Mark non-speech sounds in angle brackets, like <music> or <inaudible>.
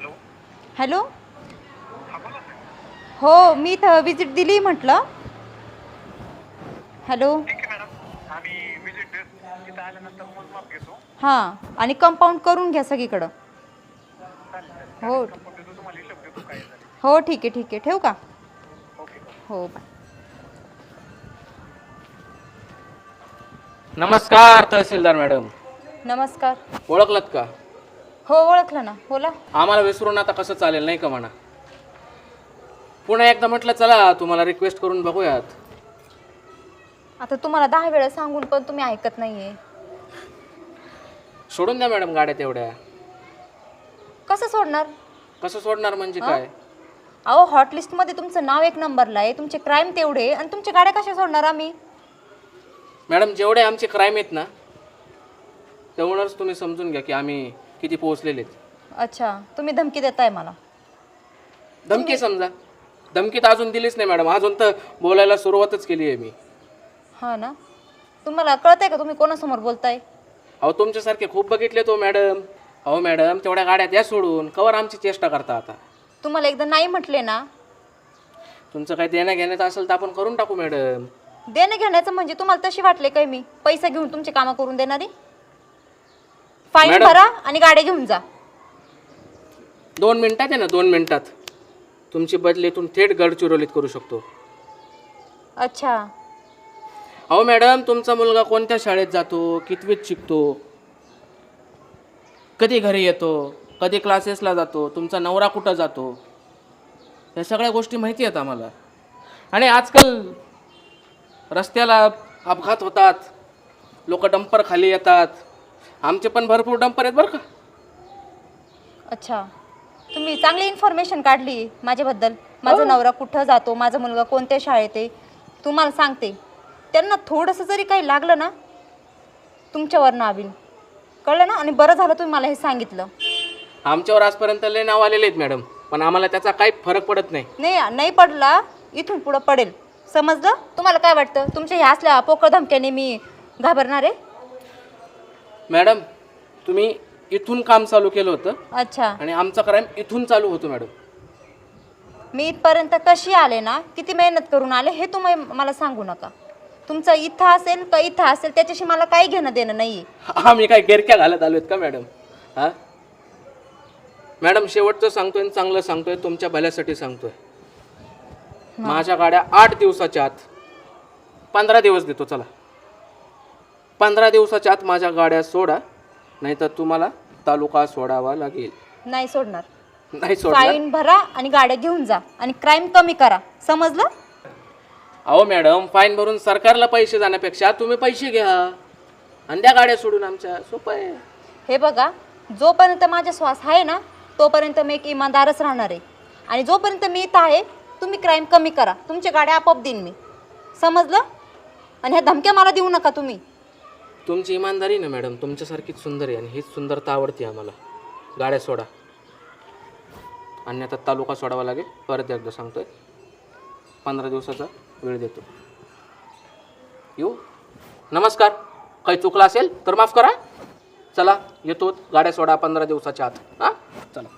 Hello. Hello? हा मी इथं visit दिली म्हटलं. हॅलो? हां आणि कंपाऊंड करून घ्या सगळीकडं. हो. कंपाऊंड देतो तुम्हाला हिशोब देतो काय झाले. हो ठीक आहे ठीक आहे. ठेवू का? ओके. हो बाय. नमस्कार तहसीलदार मॅडम. नमस्कार. ओळखलात का? हो ओळखलं ना. बोला. आम्हाला विसरून आता कसं चालेल नाही का म्हणा? पुन्हा एकदा म्हटलं चला तुम्हाला रिक्वेस्ट करून बघूयात. आता तुम्हाला दहा वेळा सांगून पण तुम्ही ऐकत नाहीये. सोडून द्या मॅडम गाड्या तेवढ्या. कसं सोडणार? कसं सोडणार म्हणजे काय? अहो हॉटलिस्टमध्ये तुमचं नाव एक नंबरला आहे तुमचे क्राईम तेवढे आणि तुमच्या गाड्या कशा सोडणार आम्ही? मॅडम जेवढे आमचे क्राईम आहेत ना तेवढंच तुम्ही समजून घ्या की आम्ही किती पोहोचलेले आहेत? अच्छा तुम्ही धमकी देताय मला. धमकी समजा. धमकी तर अजून दिलीच नाही मॅडम. अजून तर बोलायला सुरुवातच केली आहे मी. हा ना? तुम्हाला कळतंय का तुम्ही कोणासमोर बोलताय? अहो तुमच्यासारखे खूप बघितले तो मॅडम. अहो मॅडम तेवढ्या गाड्या द्या सोडून कवर आमची चेष्टा करता आता. तुम्हाला एकदा नाही म्हटले ना? तुमचं काही देण्या घेण्याचं असेल तर आपण करून टाकू मॅडम. देणं घेण्याचं म्हणजे तुम्हाला तशी वाटले काय मी? पैसा घेऊन तुमची कामं करून देणारी? Fine madam. भरा आणि गाड्या घेऊन जा. दोन मिनिटात आहे ना दोन मिनिटात. तुमची बदलीतून थेट गडचिरोलीत करू शकतो. अच्छा. अहो मॅडम तुमचा मुलगा कोणत्या शाळेत जातो कितवीत शिकतो? कधी घरी येतो कधी क्लासेसला जातो तुमचा नवरा कुठं जातो? या सगळ्या गोष्टी माहिती आहेत आम्हाला. आणि आजकाल रस्त्याला अपघात होतात लोक डंपर खाली येतात. आमचे पण भरपूर डंपर आहेत बरं का. अच्छा. तुम्ही चांगली इन्फॉर्मेशन काढली माझ्याबद्दल. माझा नवरा कुठं जातो माझा मुलगा कोणत्या शाळेत आहे तुम्हाला सांगते. त्यांना थोडंसं जरी काही लागलं ना तुमच्यावर नावीन कळलं ना? आणि बरं झालं तुम्ही मला हे सांगितलं. आमच्यावर आजपर्यंत लय नाव आलेले आहेत मॅडम. पण आम्हाला त्याचा काही फरक पडत नाही. नाही नाही पडला. इथून पुढं पडेल. समजलं? तुम्हाला काय वाटतं? तुमच्या ह्या असल्या पोकळ धमक्याने मी घाबरणार आहे? मॅडम तुम्ही इथून काम चालू केलं होतं. अच्छा. आणि आमचा क्राईम इथून चालू होतो मॅडम. मी इथपर्यंत कशी आले ना किती मेहनत करून आले हे तुम्ही मला सांगू नका. तुमचं इथं असेल का इथं असेल त्याच्याशी मला काही घेणं देणं नाही <laughs> आम्ही काय गिरक्या घालत आलोत का मॅडम? हा? मॅडम शेवटचं सांगतोय आणि चांगलं सांगतोय तुमच्या भल्यासाठी सांगतोय. माझ्या गाड्या आठ दिवसाच्या आत पंधरा दिवस देतो चला. पंधरा दिवसाच्या आत माझ्या गाड्या सोडा नाहीतर तुम्हाला तालुका सोडावा लागेल. नाही सोडणार. नाही सोडणार? फाईन भरा आणि गाड्या घेऊन जा आणि क्राईम कमी करा. समजलं? अहो मॅडम फाईन भरून सरकारला पैसे जाण्यापेक्षा तुम्ही पैसे घ्या. आणि द्या गाड्या सोडून आमच्या. सोपं आहे. हे बघा जोपर्यंत माझा श्वास आहे ना तोपर्यंत मी एक इमानदारच राहणार आहे. आणि जोपर्यंत मी इथं आहे तुम्ही क्राईम कमी करा. तुमच्या गाड्या आपोआप देईन मी. समजलं? आणि ह्या धमक्या मला देऊ नका तुम्ही. तुमची इमानदारी ना मॅडम. तुमच्यासारखीच सुंदर आहे आणि हीच सुंदरता आवडते आम्हाला. गाड्या सोडा. अन्यथा तालुका सोडावा लागेल. परत एकदा सांगतोय. पंधरा दिवसाचा वेळ देतो. येऊ? नमस्कार. काही चुकलं असेल तर माफ करा. चला येतो. गाड्या सोडा पंधरा दिवसाच्या आत. हां? चला.